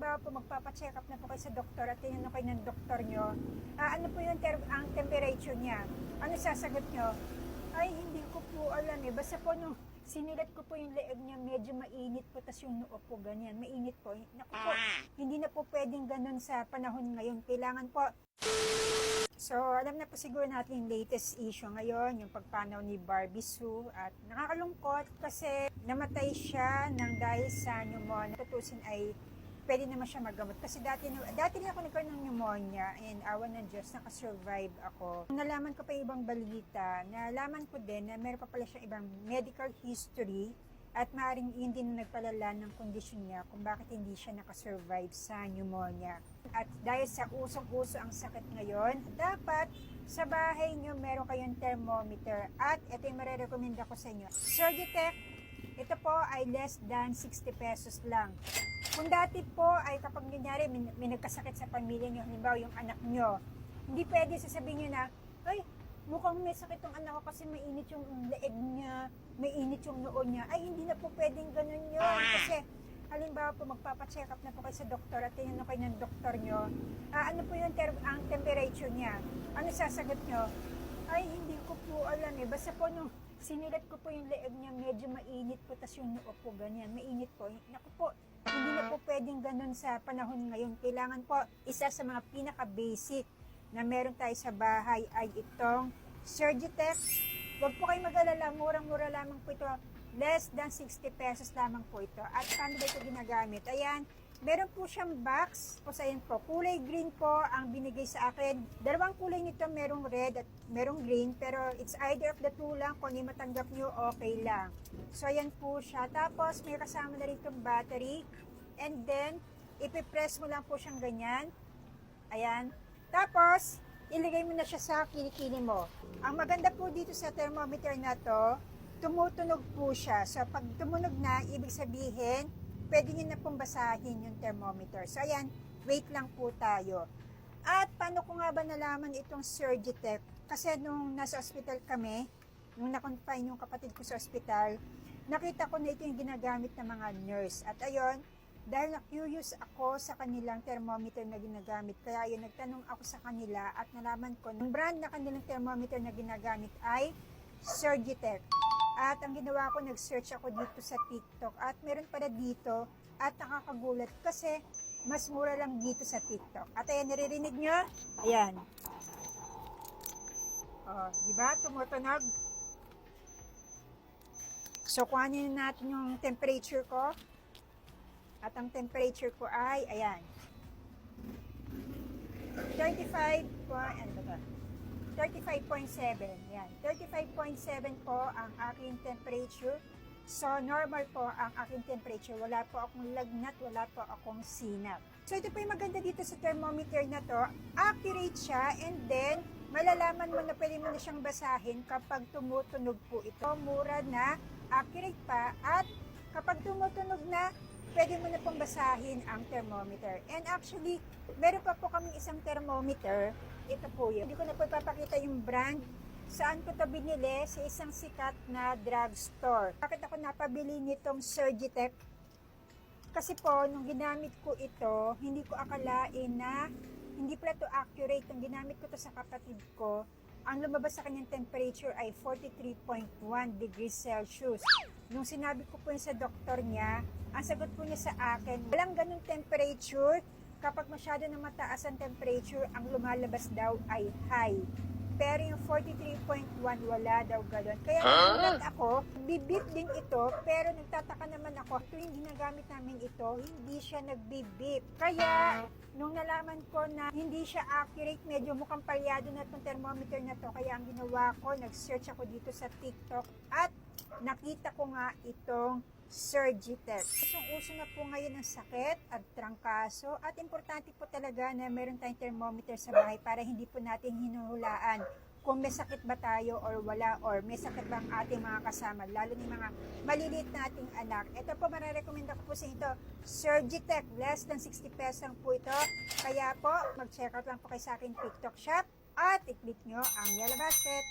halimbawa po magpapacheck up na po kayo sa doktor at tinanong kayo ng doktor nyo, ah, ano po yung ter- ang temperature niya? Ano sasagot nyo? Ay, hindi ko po alam eh. Basta po nung sinilat ko po yung leeg niya, medyo mainit po, tas yung noo po ganyan. Mainit po. Naku po, hindi na po pwedeng ganun sa panahon ngayon. Kailangan po So, alam na po siguro natin yung latest issue ngayon, yung pagpanaw ni Barbie Sue. At nakakalungkot kasi namatay siya ng dahil sa pneumonia. Tutusin ay pwede naman siya magamot. Kasi dati, dati na ako nagkaroon ng pneumonia and awa ng Diyos, nakasurvive ako. Nalaman ko pa ibang balita, nalaman ko din na meron pa pala siyang ibang medical history at maaaring yun din nagpalala ng kondisyon niya kung bakit hindi siya nakasurvive sa pneumonia. At dahil sa usong-uso ang sakit ngayon, dapat sa bahay nyo meron kayong thermometer at ito yung marirekomenda ko sa inyo. Surgitech, ito po ay less than 60 pesos lang. Kung dati po ay kapag nangyari may, may nagkasakit sa pamilya nyo, halimbawa yung anak nyo, hindi pwede sasabihin nyo na, ay, mukhang may sakit yung anak ko kasi mainit yung leeg niya, mainit yung noo niya. Ay, hindi na po pwedeng ganun yun. Kasi, halimbawa po, magpapacheck up na po kayo sa doktor at tinanong kayo ng doktor nyo, ah, ano po yung ter- ang temperature niya? Ano sasagot nyo? Ay, hindi ko po alam eh. Basta po nung sinilat ko po yung leeg niya, medyo mainit po, tas yung noo po, ganyan, mainit po. Naku po, hindi na po pwedeng ganun sa panahon ngayon. Kailangan po, isa sa mga pinaka-basic na meron tayo sa bahay ay itong Surgitex. Huwag po kayo mag-alala, murang-mura lamang po ito. Less than 60 pesos lamang po ito. At paano ba ito ginagamit? Ayan, meron po siyang box. Ayan po, kulay green po ang binigay sa akin. Dalawang kulay nito, merong red at merong green. Pero it's either of the two lang. Kung hindi matanggap nyo, okay lang. So ayan po siya. Tapos may kasama na rin itong battery. And then, ipipress mo lang po siyang ganyan. Ayan. Tapos, ilagay mo na siya sa kilikili mo. Ang maganda po dito sa thermometer na to, tumutunog po siya. So, pag tumunog na, ibig sabihin, pwede nyo na pong basahin yung thermometer. So, ayan, wait lang po tayo. At paano ko nga ba nalaman itong Surgitech? Kasi nung nasa ospital kami, nung na-confine yung kapatid ko sa ospital, nakita ko na ito yung ginagamit ng mga nurse. At ayun, dahil na-curious ako sa kanilang thermometer na ginagamit, kaya yun, nagtanong ako sa kanila at nalaman ko, ang brand na kanilang thermometer na ginagamit ay Surgitech. At ang ginawa ko, nag-search ako dito sa TikTok at meron pala dito at nakakagulat kasi mas mura lang dito sa TikTok. At ayan, naririnig nyo? Ayan. Oh, di ba? Tumutunog. So, kuhanin natin yung temperature ko. At ang temperature ko ay, ayan. 35 po, ano ba? 35.7. Yan. 35.7 po ang aking temperature. So, normal po ang aking temperature. Wala po akong lagnat, wala po akong sinap. So, ito po yung maganda dito sa thermometer na to. Accurate siya and then, malalaman mo na pwede mo na siyang basahin kapag tumutunog po ito. Mura na, accurate pa, at kapag tumutunog na, pwede mo na pong basahin ang thermometer. And actually, meron pa po kaming isang thermometer. Ito po yun. Hindi ko na po ipapakita yung brand. Saan ko ito binili? Sa isang sikat na drugstore. Bakit ako napabili nitong Surgitech? Kasi po, nung ginamit ko ito, hindi ko akalain na hindi pala to accurate. Nung ginamit ko to sa kapatid ko, ang lumabas sa kanyang temperature ay 43.1 degrees Celsius. Nung sinabi ko po sa doktor niya, ang sagot po niya sa akin, walang ganun temperature. Kapag masyado na mataas ang temperature, ang lumalabas daw ay high. Pero yung 43.1 wala daw galon. Kaya nagulat ako, bibip din ito, pero nagtataka naman ako, tuwing ginagamit namin ito, hindi siya nagbibip. Kaya, nung nalaman ko na hindi siya accurate, medyo mukhang palyado na itong thermometer na to, kaya ang ginawa ko, nag-search ako dito sa TikTok at nakita ko nga itong Surgitech. Usong-uso na po ngayon ang sakit at trangkaso at importante po talaga na meron tayong thermometer sa bahay para hindi po natin hinuhulaan kung may sakit ba tayo or wala or may sakit ba ang ating mga kasama, lalo ni mga maliliit nating anak. Ito po, marerekomenda ko po sa ito, Surgitech, less than 60 pesos po ito. Kaya po, mag-check out lang po kayo sa aking TikTok shop at i-click nyo ang Yellow Basket.